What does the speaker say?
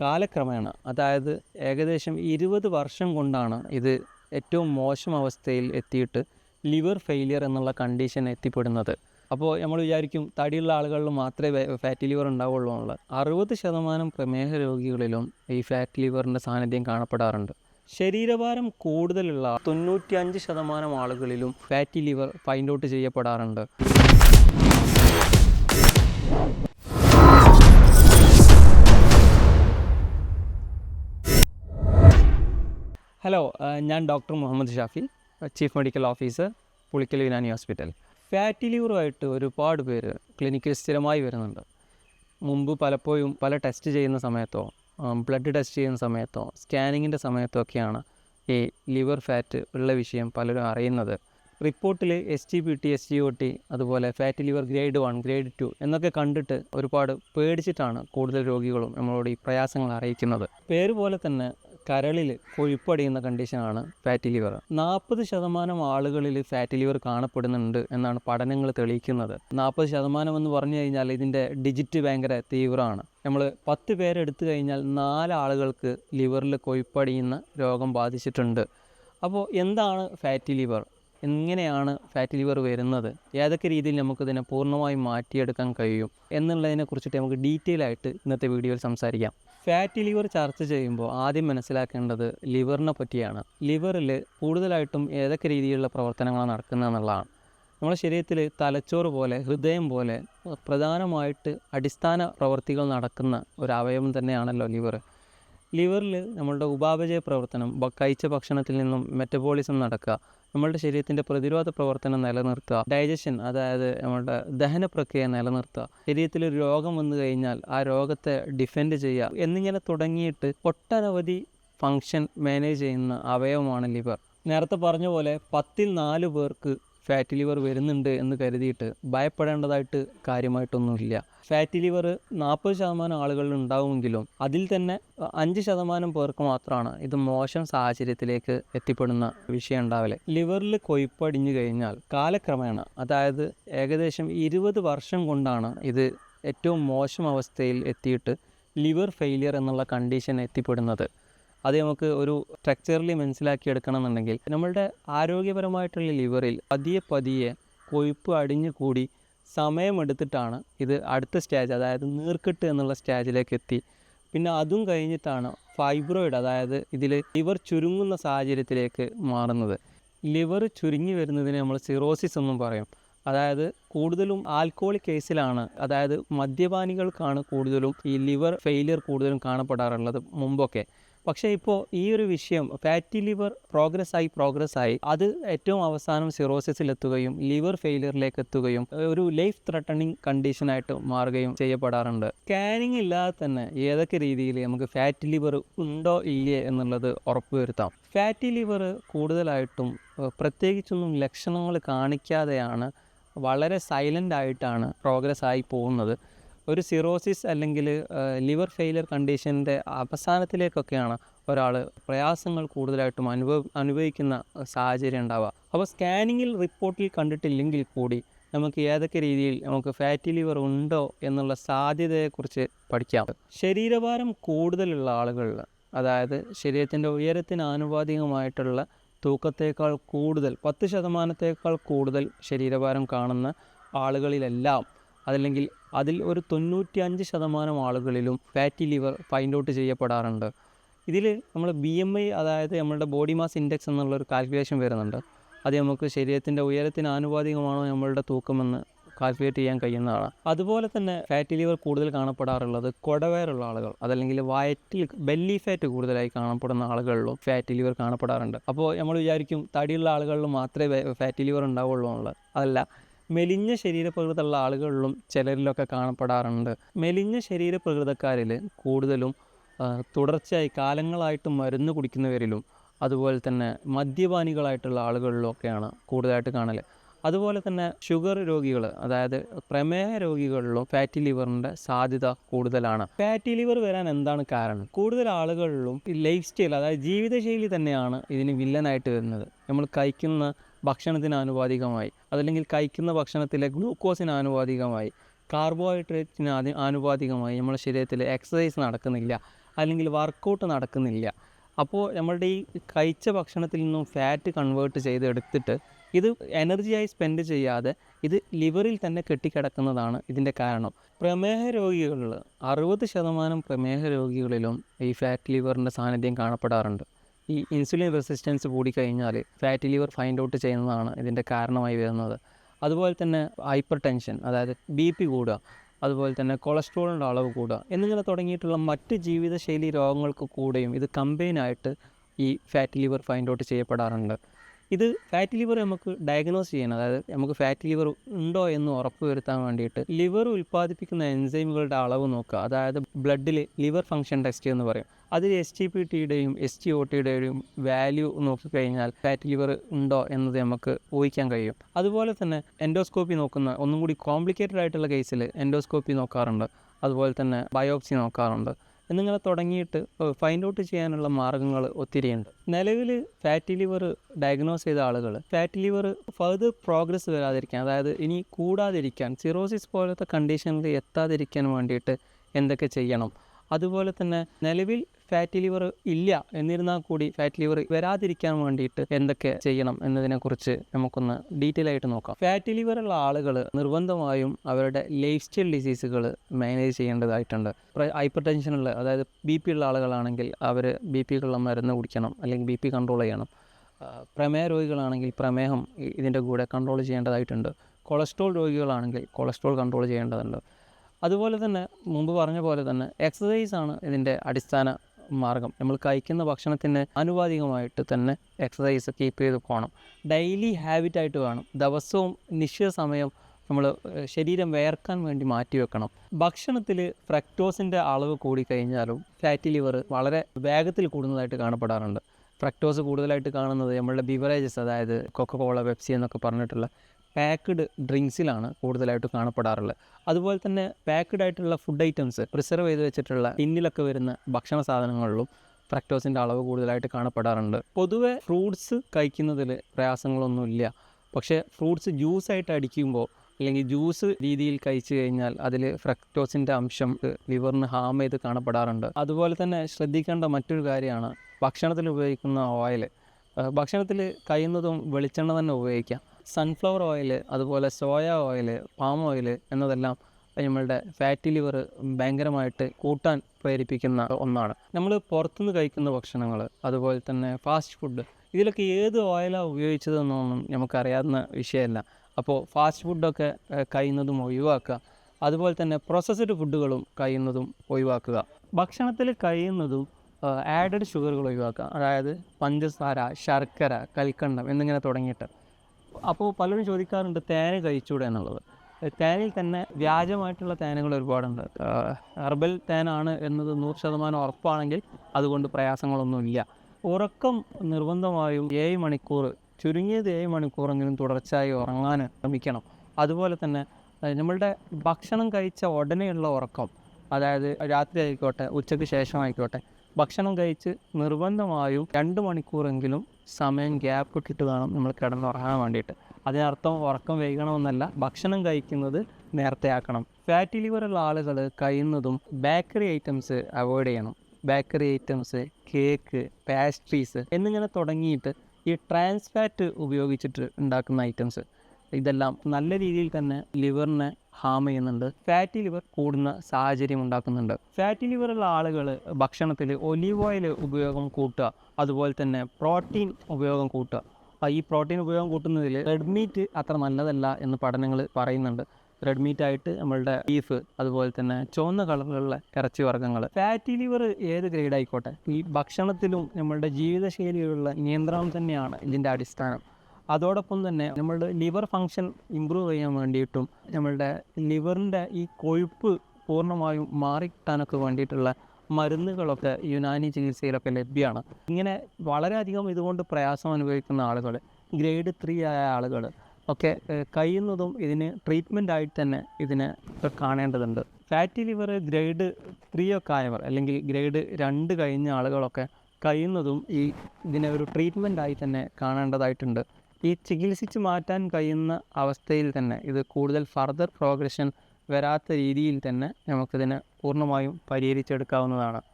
കാലക്രമേണ അതായത് ഏകദേശം ഇരുപത് വർഷം കൊണ്ടാണ് ഇത് ഏറ്റവും മോശം അവസ്ഥയിൽ എത്തിയിട്ട് ലിവർ ഫെയിലിയർ എന്നുള്ള കണ്ടീഷൻ എത്തിപ്പെടുന്നത്. അപ്പോൾ നമ്മൾ വിചാരിക്കും തടിയുള്ള ആളുകളിൽ മാത്രമേ ഫാറ്റി ലിവർ ഉണ്ടാവുള്ളൂ എന്നുള്ളത്. അറുപത് ശതമാനം പ്രമേഹ രോഗികളിലും ഈ ഫാറ്റ് ലിവറിന്റെ സാന്നിധ്യം കാണപ്പെടാറുണ്ട്. ശരീരഭാരം കൂടുതലുള്ള തൊണ്ണൂറ്റിയഞ്ച് ശതമാനം ആളുകളിലും ഫാറ്റി ലിവർ ഫൈൻഡ് ഔട്ട് ചെയ്യപ്പെടാറുണ്ട്. ഹലോ ഞാൻ doctor Muhammad Shafi chief medical officer Pulikkal Unani hospital fatty ലിവറുമായിട്ട് ഒരുപാട് പേര് ക്ലിനിക്കിൽ സ്ഥിരമായി വരുന്നുണ്ട്. മുമ്പ് പലപ്പോഴും പല ടെസ്റ്റ് ചെയ്യുന്ന സമയത്തോ ബ്ലഡ് ടെസ്റ്റ് ചെയ്യുന്ന സമയത്തോ സ്കാനിങ്ങിന്റെ സമയത്തോ ഒക്കെയാണ് ഈ ലിവർ ഫാറ്റ് ഉള്ള വിഷയം പലരും അറിയുന്നത്. റിപ്പോർട്ടിൽ S T P T S T O T അതുപോലെ fat liver grade one grade two എന്നൊക്കെ കണ്ടിട്ട് ഒരുപാട് പേടിച്ചിട്ടാണ് കൂടുതൽ രോഗികളും നമ്മളോട് ഈ പ്രയാസങ്ങൾ അറിയിക്കുന്നത്. പേര് പോലെ തന്നെ കരളിൽ കൊഴുപ്പടിയുന്ന കണ്ടീഷനാണ് ഫാറ്റി ലിവർ നാൽപ്പത് ശതമാനം ആളുകളിൽ ഫാറ്റി ലിവർ കാണപ്പെടുന്നുണ്ട് എന്നാണ് പഠനങ്ങൾ തെളിയിക്കുന്നത്. നാൽപ്പത് ശതമാനം എന്ന് പറഞ്ഞു കഴിഞ്ഞാൽ ഇതിന്റെ ഡിജിറ്റ് ഭയങ്കര തീവ്രമാണ്. നമ്മൾ പത്ത് പേരെടുത്തു കഴിഞ്ഞാൽ നാല് ആളുകൾക്ക് ലിവറിൽ കൊഴുപ്പടിയുന്ന രോഗം ബാധിച്ചിട്ടുണ്ട്. അപ്പോൾ എന്താണ് ഫാറ്റി ലിവർ എങ്ങനെയാണ് ഫാറ്റ് ലിവർ വരുന്നത്? ഏതൊക്കെ രീതിയിൽ നമുക്കിതിനെ പൂർണമായും മാറ്റിയെടുക്കാൻ കഴിയും? എന്നുള്ളതിനെ കുറിച്ചിട്ട് നമുക്ക് ഡീറ്റെയിൽ ആയിട്ട് ഇന്നത്തെ വീഡിയോയിൽ സംസാരിക്കാം. ഫാറ്റ് ലിവർ ചർച്ച ചെയ്യുമ്പോൾ ആദ്യം മനസ്സിലാക്കേണ്ടത് ലിവറിനെ പറ്റിയാണ്. ലിവറിൽ കൂടുതലായിട്ടും ഏതൊക്കെ രീതിയിലുള്ള പ്രവർത്തനങ്ങളാണ് നടക്കുന്നത് എന്നുള്ളതാണ്. നമ്മുടെ ശരീരത്തിൽ തലച്ചോറ് പോലെ ഹൃദയം പോലെ പ്രധാനമായിട്ട് അടിസ്ഥാന പ്രവർത്തികൾ നടക്കുന്ന ഒരു അവയവം തന്നെയാണല്ലോ ലിവർ. ലിവറിൽ നമ്മളുടെ ഉപാപചയ പ്രവർത്തനം കഴിച്ച ഭക്ഷണത്തിൽ നിന്നും മെറ്റബോളിസം നടക്കുക നമ്മളുടെ ശരീരത്തിന്റെ പ്രതിരോധ പ്രവർത്തനം നിലനിർത്തുക ഡൈജഷൻ അതായത് നമ്മളുടെ ദഹന പ്രക്രിയ നിലനിർത്തുക ശരീരത്തിൽ ഒരു രോഗം വന്നു കഴിഞ്ഞാൽ ആ രോഗത്തെ ഡിഫെൻഡ് ചെയ്യുക എന്നിങ്ങനെ തുടങ്ങിയിട്ട് ഒട്ടനവധി ഫങ്ഷൻ മാനേജ് ചെയ്യുന്ന അവയവമാണ് ലിവർ. നേരത്തെ പറഞ്ഞ പോലെ പത്തിൽ നാല് പേർക്ക് ഫാറ്റി ലിവർ വരുന്നുണ്ട് എന്ന് കരുതിയിട്ട് ഭയപ്പെടേണ്ടതായിട്ട് കാര്യമായിട്ടൊന്നുമില്ല. ഫാറ്റി ലിവർ നാൽപ്പത് ശതമാനം ആളുകളിൽ ഉണ്ടാവുമെങ്കിലും അതിൽ തന്നെ അഞ്ച് ശതമാനം പേർക്ക് മാത്രമാണ് ഇത് മോശം സാഹചര്യത്തിലേക്ക് എത്തിപ്പെടുന്ന വിഷയം ഉണ്ടാവില്ല ലിവറിൽ കൊഴുപ്പടിഞ്ഞു കഴിഞ്ഞാൽ കാലക്രമേണ അതായത് ഏകദേശം ഇരുപത് വർഷം കൊണ്ടാണ് ഇത് ഏറ്റവും മോശം അവസ്ഥയിൽ എത്തിയിട്ട് ലിവർ ഫെയിലിയർ എന്നുള്ള കണ്ടീഷൻ എത്തിപ്പെടുന്നത്. അത് നമുക്ക് ഒരു സ്ട്രക്ചറലി മനസ്സിലാക്കിയെടുക്കണം എന്നുണ്ടെങ്കിൽ നമ്മളുടെ ആരോഗ്യപരമായിട്ടുള്ള ലിവറിൽ പതിയെ പതിയെ കൊഴുപ്പ് അടിഞ്ഞു കൂടി സമയമെടുത്തിട്ടാണ് ഇത് അടുത്ത സ്റ്റേജ് അതായത് നീർക്കെട്ട് എന്നുള്ള സ്റ്റേജിലേക്ക് എത്തി. പിന്നെ അതും കഴിഞ്ഞിട്ടാണ് ഫൈബ്രോയിഡ് അതായത് ഇതിൽ ലിവർ ചുരുങ്ങുന്ന സാഹചര്യത്തിലേക്ക് മാറുന്നത്. ലിവർ ചുരുങ്ങി വരുന്നതിന് നമ്മൾ സിറോസിസ് എന്നും പറയും. അതായത് കൂടുതലും ആൽക്കോളിക് കേസിലാണ് അതായത് മദ്യപാനികൾക്കാണ് കൂടുതലും ഈ ലിവർ ഫെയിലിയർ കൂടുതലും കാണപ്പെടാറുള്ളത് മുമ്പൊക്കെ. പക്ഷേ ഇപ്പോൾ ഈ ഒരു വിഷയം ഫാറ്റി ലിവർ പ്രോഗ്രസ് ആയി പ്രോഗ്രസ് ആയി. അത് ഏറ്റവും അവസാനം സിറോസിസിൽ എത്തുകയും ലിവർ ഫെയിലിയറിലേക്ക് എത്തുകയും ഒരു ലൈഫ് ത്രട്ടണിങ് കണ്ടീഷനായിട്ട് മാറുകയും ചെയ്യപ്പെടാറുണ്ട്. സ്കാനിങ് ഇല്ലാതെ തന്നെ ഏതൊക്കെ രീതിയിൽ നമുക്ക് ഫാറ്റി ലിവർ ഉണ്ടോ ഇല്ലേ എന്നുള്ളത് ഉറപ്പുവരുത്താം. ഫാറ്റി ലിവർ കൂടുതലായിട്ടും പ്രത്യേകിച്ചൊന്നും ലക്ഷണങ്ങൾ കാണിക്കാതെയാണ് വളരെ സൈലന്റ് ആയിട്ടാണ് പ്രോഗ്രസ് ആയി പോകുന്നത്. ഒരു സിറോസിസ് അല്ലെങ്കിൽ ലിവർ ഫെയിലിയർ കണ്ടീഷന്റെ അവസാനത്തിലേക്കൊക്കെയാണ് ഒരാൾ പ്രയാസങ്ങൾ കൂടുതലായിട്ടും അനുഭവ അനുഭവിക്കുന്ന സാഹചര്യം ഉണ്ടാവുക. അപ്പോൾ സ്കാനിങ്ങിൽ റിപ്പോർട്ടിൽ കണ്ടിട്ടില്ലെങ്കിൽ കൂടി നമുക്ക് ഏതൊക്കെ രീതിയിൽ നമുക്ക് ഫാറ്റി ലിവർ ഉണ്ടോ എന്നുള്ള സാധ്യതയെക്കുറിച്ച് പഠിക്കാം. ശരീരഭാരം കൂടുതലുള്ള ആളുകളിൽ അതായത് ശരീരത്തിന്റെ ഉയരത്തിന് ആനുപാതികമായിട്ടുള്ള തൂക്കത്തേക്കാൾ കൂടുതൽ പത്ത് ശതമാനത്തേക്കാൾ കൂടുതൽ ശരീരഭാരം കാണുന്ന ആളുകളിലെല്ലാം അതല്ലെങ്കിൽ അതിൽ ഒരു തൊണ്ണൂറ്റി അഞ്ച് ശതമാനം ആളുകളിലും ഫാറ്റി ലിവർ ഫൈൻഡ് ഔട്ട് ചെയ്യപ്പെടാറുണ്ട്. ഇതിൽ നമ്മൾ ബി എം ഐ അതായത് നമ്മളുടെ ബോഡി മാസ് ഇൻഡെക്സ് എന്നുള്ളൊരു കാൽക്കുലേഷൻ വരുന്നുണ്ട്. അത് നമുക്ക് ശരീരത്തിന്റെ ഉയരത്തിന് ആനുപാതികമാണോ നമ്മളുടെ തൂക്കമെന്ന് കാൽക്കുലേറ്റ് ചെയ്യാൻ കഴിയുന്നതാണ്. അതുപോലെ തന്നെ ഫാറ്റി ലിവർ കൂടുതൽ കാണപ്പെടാറുള്ളത് കുടവയറുള്ള ആളുകൾ അതല്ലെങ്കിൽ വയറ്റിൽ ബെല്ലി ഫാറ്റ് കൂടുതലായി കാണപ്പെടുന്ന ആളുകളിലും ഫാറ്റി ലിവർ കാണപ്പെടാറുണ്ട്. അപ്പോൾ നമ്മൾ വിചാരിക്കും തടിയുള്ള ആളുകളിലും മാത്രമേ ഫാറ്റി ലിവർ ഉണ്ടാവുള്ളൂ എന്നുള്ളത്. അതല്ല മെലിഞ്ഞ ശരീരപ്രകൃതമുള്ള ആളുകളിലും ചിലരിലൊക്കെ കാണപ്പെടാറുണ്ട്. മെലിഞ്ഞ ശരീരപ്രകൃതക്കാരിൽ കൂടുതലും തുടർച്ചയായി കാലങ്ങളായിട്ട് മരുന്ന് കുടിക്കുന്നവരിലും അതുപോലെ തന്നെ മദ്യപാനികളായിട്ടുള്ള ആളുകളിലൊക്കെയാണ് കൂടുതലായിട്ട് കാണൽ അതുപോലെ തന്നെ ഷുഗർ രോഗികൾ അതായത് പ്രമേഹ രോഗികളിലും ഫാറ്റി ലിവറിന്റെ സാധ്യത കൂടുതലാണ്. ഫാറ്റി ലിവർ വരാൻ എന്താണ് കാരണം? കൂടുതൽ ആളുകളിലും ലൈഫ് സ്റ്റൈൽ അതായത് ജീവിതശൈലി തന്നെയാണ് ഇതിന് വില്ലനായിട്ട് വരുന്നത്. നമ്മൾ കഴിക്കുന്ന ഭക്ഷണത്തിന് ആനുപാതികമായി. അതല്ലെങ്കിൽ കഴിക്കുന്ന ഭക്ഷണത്തിലെ ഗ്ലൂക്കോസിന് ആനുപാതികമായി. കാർബോഹൈഡ്രേറ്റിന് ആനുപാതികമായി നമ്മുടെ ശരീരത്തിൽ എക്സസൈസ് നടക്കുന്നില്ല. അല്ലെങ്കിൽ വർക്കൗട്ട് നടക്കുന്നില്ല. അപ്പോൾ നമ്മളുടെ ഈ കഴിച്ച ഭക്ഷണത്തിൽ നിന്നും ഫാറ്റ് കൺവേർട്ട് ചെയ്തെടുത്തിട്ട് ഇത് എനർജിയായി സ്പെൻഡ് ചെയ്യാതെ ഇത് ലിവറിൽ തന്നെ കെട്ടിക്കിടക്കുന്നതാണ് ഇതിന്റെ കാരണം. പ്രമേഹ രോഗികളിൽ അറുപത് ശതമാനം പ്രമേഹ രോഗികളിലും ഈ ഫാറ്റ് ലിവറിന്റെ സാന്നിധ്യം കാണപ്പെടാറുണ്ട്. ഈ ഇൻസുലിൻ റെസിസ്റ്റൻസ് കൂടിക്കഴിഞ്ഞാൽ ഫാറ്റി ലിവർ ഫൈൻഡ് ഔട്ട് ചെയ്യുന്നതാണ് ഇതിന്റെ കാരണമായി വരുന്നത്. അതുപോലെ തന്നെ ഹൈപ്പർ ടെൻഷൻ അതായത് ബി പി കൂടുക അതുപോലെ തന്നെ കൊളസ്ട്രോളിന്റെ അളവ് കൂടുക എന്നിങ്ങനെ തുടങ്ങിയിട്ടുള്ള മറ്റ് ജീവിതശൈലി രോഗങ്ങൾക്ക് കൂടെയും ഇത് കമ്പൈനായിട്ട് ഈ ഫാറ്റി ലിവർ ഫൈൻഡ് ഔട്ട് ചെയ്യപ്പെടാറുണ്ട്. ഇത് ഫാറ്റ് ലിവർ നമുക്ക് ഡയഗ്നോസ് ചെയ്യണം. അതായത് നമുക്ക് ഫാറ്റ് ലിവർ ഉണ്ടോ എന്ന് ഉറപ്പ് വരുത്താൻ വേണ്ടിയിട്ട് ലിവർ ഉൽപ്പാദിപ്പിക്കുന്ന എൻസൈമുകളുടെ അളവ് നോക്കുക. അതായത് ബ്ലഡിൽ ലിവർ ഫംഗ്ഷൻ ടെസ്റ്റ് എന്ന് പറയും. അതിൽ എസ് ടി പി ടിയുടെയും എസ് ടി ഒ ടിയുടെയും വാല്യൂ നോക്കിക്കഴിഞ്ഞാൽ ഫാറ്റ് ലിവർ ഉണ്ടോ എന്നത് നമുക്ക് ഊഹിക്കാൻ കഴിയും. അതുപോലെ തന്നെ എൻഡോസ്കോപ്പി നോക്കുന്ന ഒന്നും കൂടി കോംപ്ലിക്കേറ്റഡ് ആയിട്ടുള്ള കേസിൽ എൻഡോസ്കോപ്പി നോക്കാറുണ്ട്. അതുപോലെ തന്നെ ബയോപ്സി നോക്കാറുണ്ട്. എന്നിങ്ങനെ തുടങ്ങിയിട്ട് ഫൈൻഡ് ഔട്ട് ചെയ്യാനുള്ള മാർഗങ്ങൾ ഒത്തിരിയുണ്ട്. നിലവിൽ ഫാറ്റി ലിവർ ഡയഗ്നോസ് ചെയ്ത ആളുകൾ ഫാറ്റി ലിവർ ഫർദർ പ്രോഗ്രസ് വരാതിരിക്കാൻ അതായത് ഇനി കൂടാതിരിക്കാൻ സിറോസിസ് പോലത്തെ കണ്ടീഷനിൽ എത്താതിരിക്കാൻ വേണ്ടിയിട്ട് എന്തൊക്കെ ചെയ്യണം? അതുപോലെ തന്നെ നിലവിൽ ഫാറ്റ് ലിവർ ഇല്ല എന്നിരുന്നാൽ കൂടി ഫാറ്റ് ലിവർ വരാതിരിക്കാൻ വേണ്ടിയിട്ട് എന്തൊക്കെ ചെയ്യണം എന്നതിനെക്കുറിച്ച് നമുക്കൊന്ന് ഡീറ്റെയിൽ ആയിട്ട് നോക്കാം. ഫാറ്റ് ലിവർ ഉള്ള ആളുകൾ നിർബന്ധമായും അവരുടെ ലൈഫ് സ്റ്റൈൽ ഡിസീസുകൾ മാനേജ് ചെയ്യേണ്ടതായിട്ടുണ്ട് ഹൈപ്പർ ടെൻഷനുള്ള അതായത് ബി പി ഉള്ള ആളുകളാണെങ്കിൽ അവർ ബി പിക്കുള്ള മരുന്ന് കുടിക്കണം അല്ലെങ്കിൽ ബി പി കൺട്രോൾ ചെയ്യണം. പ്രമേഹ രോഗികളാണെങ്കിൽ പ്രമേഹം ഇതിന്റെ കൂടെ കൺട്രോൾ ചെയ്യേണ്ടതായിട്ടുണ്ട്. കൊളസ്ട്രോൾ രോഗികളാണെങ്കിൽ കൊളസ്ട്രോൾ കൺട്രോൾ ചെയ്യേണ്ടതുണ്ട്. അതുപോലെ തന്നെ മുമ്പ് പറഞ്ഞ പോലെ തന്നെ എക്സസൈസ് ആണ് ഇതിന്റെ അടിസ്ഥാന മാർഗം. നമ്മൾ കഴിക്കുന്ന ഭക്ഷണത്തിന് ആനുപാതികമായിട്ട് തന്നെ എക്സസൈസ് കീപ്പ് ചെയ്ത് പോകണം ഡെയിലി ഹാബിറ്റായിട്ട് വേണം. ദിവസവും നിശ്ചിത സമയം നമ്മൾ ശരീരം വേർക്കാൻ വേണ്ടി മാറ്റി വെക്കണം. ഭക്ഷണത്തിൽ ഫ്രക്ടോസിന്റെ അളവ് കൂടിക്കഴിഞ്ഞാലും ഫാറ്റി ലിവർ വളരെ വേഗത്തിൽ കൂടുന്നതായിട്ട് കാണപ്പെടാറുണ്ട്. ഫ്രക്ടോസ് കൂടുതലായിട്ട് കാണുന്നത് നമ്മളുടെ ബിവറേജസ് അതായത് കൊക്കക്കോള പെപ്സി എന്നൊക്കെ പറഞ്ഞിട്ടുള്ള പാക്ക്ഡ് ഡ്രിങ്ക്സിലാണ് കൂടുതലായിട്ട് കാണപ്പെടാറുള്ളത്. അതുപോലെ തന്നെ പാക്ക്ഡ് ആയിട്ടുള്ള ഫുഡ് ഐറ്റംസ് പ്രിസർവ് ചെയ്ത് വെച്ചിട്ടുള്ള ടിന്നിലൊക്കെ വരുന്ന ഭക്ഷണ സാധനങ്ങളിലും ഫ്രക്ടോസിന്റെ അളവ് കൂടുതലായിട്ട് കാണപ്പെടാറുണ്ട്. പൊതുവെ ഫ്രൂട്ട്സ് കഴിക്കുന്നതിൽ പ്രയാസങ്ങളൊന്നുമില്ല. പക്ഷേ ഫ്രൂട്ട്സ് ജ്യൂസായിട്ട് അടിക്കുമ്പോൾ അല്ലെങ്കിൽ ജ്യൂസ് രീതിയിൽ കഴിച്ചു കഴിഞ്ഞാൽ അതിൽ ഫ്രക്ടോസിന്റെ അംശം ലിവറിന് ഹാം ചെയ്ത് കാണപ്പെടാറുണ്ട്. അതുപോലെ തന്നെ ശ്രദ്ധിക്കേണ്ട മറ്റൊരു കാര്യമാണ് ഭക്ഷണത്തിൽ ഉപയോഗിക്കുന്ന ഓയിൽ. ഭക്ഷണത്തിൽ കഴിയുന്നതും വെളിച്ചെണ്ണ തന്നെ ഉപയോഗിക്കാം. സൺഫ്ലവർ ഓയിൽ അതുപോലെ സോയ ഓയിൽ പാം ഓയിൽ എന്നതെല്ലാം നമ്മളുടെ ഫാറ്റി ലിവർ ഭയങ്കരമായിട്ട് കൂട്ടാൻ പ്രേരിപ്പിക്കുന്ന ഒന്നാണ്. നമ്മൾ പുറത്തുനിന്ന് കഴിക്കുന്ന ഭക്ഷണങ്ങൾ അതുപോലെ തന്നെ ഫാസ്റ്റ് ഫുഡ് ഇതിലൊക്കെ ഏത് ഓയിലാണ് ഉപയോഗിച്ചതെന്നൊന്നും നമുക്കറിയാവുന്ന വിഷയമല്ല. അപ്പോൾ ഫാസ്റ്റ് ഫുഡൊക്കെ കഴിയുന്നതും ഒഴിവാക്കുക. അതുപോലെ തന്നെ പ്രോസസ്ഡ് ഫുഡുകളും കഴിയുന്നതും ഒഴിവാക്കുക. ഭക്ഷണത്തിൽ കഴിയുന്നതും ആഡഡ് ഷുഗറുകൾ ഒഴിവാക്കുക. അതായത് പഞ്ചസാര ശർക്കര കൽക്കണ്ടം എന്നിങ്ങനെ തുടങ്ങിയിട്ട്. അപ്പോൾ പലരും ചോദിക്കാറുണ്ട് തേന കഴിച്ചൂടെ എന്നുള്ളത്. തേനയിൽ തന്നെ വ്യാജമായിട്ടുള്ള തേനുകൾ ഒരുപാടുണ്ട്. ഹെർബൽ തേനാണ് എന്നത് നൂറ് ശതമാനം ഉറപ്പാണെങ്കിൽ അതുകൊണ്ട് പ്രയാസങ്ങളൊന്നുമില്ല. ഉറക്കം നിർബന്ധമായും ഏഴ് മണിക്കൂർ ചുരുങ്ങിയത് ഏഴ് മണിക്കൂറെങ്കിലും തുടർച്ചയായി ഉറങ്ങാൻ ശ്രമിക്കണം. അതുപോലെ തന്നെ നമ്മളുടെ ഭക്ഷണം കഴിച്ച ഉടനെയുള്ള ഉറക്കം അതായത് രാത്രി ആയിക്കോട്ടെ ഉച്ചയ്ക്ക് ശേഷമായിക്കോട്ടെ ഭക്ഷണം കഴിച്ച് നിർബന്ധമായും രണ്ട് മണിക്കൂറെങ്കിലും സമയം ഗ്യാപ്പ് ഇട്ടിട്ട് വേണം നമ്മൾ കിടന്നുറങ്ങാൻ വേണ്ടിയിട്ട്. അതിനർത്ഥം ഉറക്കം വൈകണമെന്നല്ല ഭക്ഷണം കഴിക്കുന്നത് നേരത്തെ ആക്കണം. ഫാറ്റി ലിവറുള്ള ആളുകൾ കഴിയുന്നതും ബേക്കറി ഐറ്റംസ് അവോയ്ഡ് ചെയ്യണം. ബേക്കറി ഐറ്റംസ് കേക്ക് പാസ്ട്രീസ് എന്നിങ്ങനെ തുടങ്ങിയിട്ട് ഈ ട്രാൻസ്ഫാറ്റ് ഉപയോഗിച്ചിട്ട് ഉണ്ടാക്കുന്ന ഐറ്റംസ് ഇതെല്ലാം നല്ല രീതിയിൽ തന്നെ ലിവറിനെ ഹാം ചെയ്യുന്നുണ്ട്. ഫാറ്റി ലിവർ കൂടുന്ന സാഹചര്യം ഉണ്ടാക്കുന്നുണ്ട്. ഫാറ്റി ലിവറുള്ള ആളുകൾ ഭക്ഷണത്തിൽ ഒലീവ് ഓയിൽ ഉപയോഗം കൂട്ടുക അതുപോലെ തന്നെ പ്രോട്ടീൻ ഉപയോഗം കൂട്ടുക. ഈ പ്രോട്ടീൻ ഉപയോഗം കൂട്ടുന്നതിൽ റെഡ് മീറ്റ് അത്ര നല്ലതല്ല എന്ന് പഠനങ്ങൾ പറയുന്നുണ്ട്. റെഡ് മീറ്റ് ആയിട്ട് നമ്മളുടെ ബീഫ് അതുപോലെ തന്നെ ചുവന്ന കളറുകളിലെ ഇറച്ചി വർഗങ്ങൾ ഫാറ്റി ലിവർ ഏത് ഗ്രേഡ് ആയിക്കോട്ടെ? ഈ ഭക്ഷണത്തിലും നമ്മളുടെ ജീവിതശൈലിയിലുള്ള നിയന്ത്രണം തന്നെയാണ് ഇതിന്റെ അടിസ്ഥാനം. അതോടൊപ്പം തന്നെ നമ്മളുടെ ലിവർ ഫങ്ഷൻ ഇമ്പ്രൂവ് ചെയ്യാൻ വേണ്ടിയിട്ടും നമ്മളുടെ ലിവറിന്റെ ഈ കൊഴുപ്പ് പൂർണമായും മാറിക്കിട്ടാനൊക്കെ വേണ്ടിയിട്ടുള്ള മരുന്നുകളൊക്കെ യുനാനി ചികിത്സയിലൊക്കെ ലഭ്യമാണ്. ഇങ്ങനെ വളരെയധികം ഇതുകൊണ്ട് പ്രയാസം അനുഭവിക്കുന്ന ആളുകൾ ഗ്രേഡ് ത്രീ ആയ ആളുകൾ ഒക്കെ കഴിയുന്നതും ഇതിന് ട്രീറ്റ്മെന്റ് ആയിട്ട് തന്നെ ഇതിനെ കാണേണ്ടതുണ്ട്. ഫാറ്റി ലിവർ ഗ്രേഡ് ത്രീ ഒക്കെ ആയവർ അല്ലെങ്കിൽ ഗ്രേഡ് രണ്ട് കഴിഞ്ഞ ആളുകളൊക്കെ കഴിയുന്നതും ഈ ഇതിനെ ഒരു ട്രീറ്റ്മെന്റ് ആയി തന്നെ കാണേണ്ടതായിട്ടുണ്ട്. ഈ ചികിത്സിച്ച് മാറ്റാൻ കഴിയുന്ന അവസ്ഥയിൽ തന്നെ ഇത് കൂടുതൽ ഫർദർ പ്രോഗ്രഷൻ വരാത്ത രീതിയിൽ തന്നെ നമുക്കിതിനെ പൂർണമായും പരിഹരിച്ചെടുക്കാവുന്നതാണ്.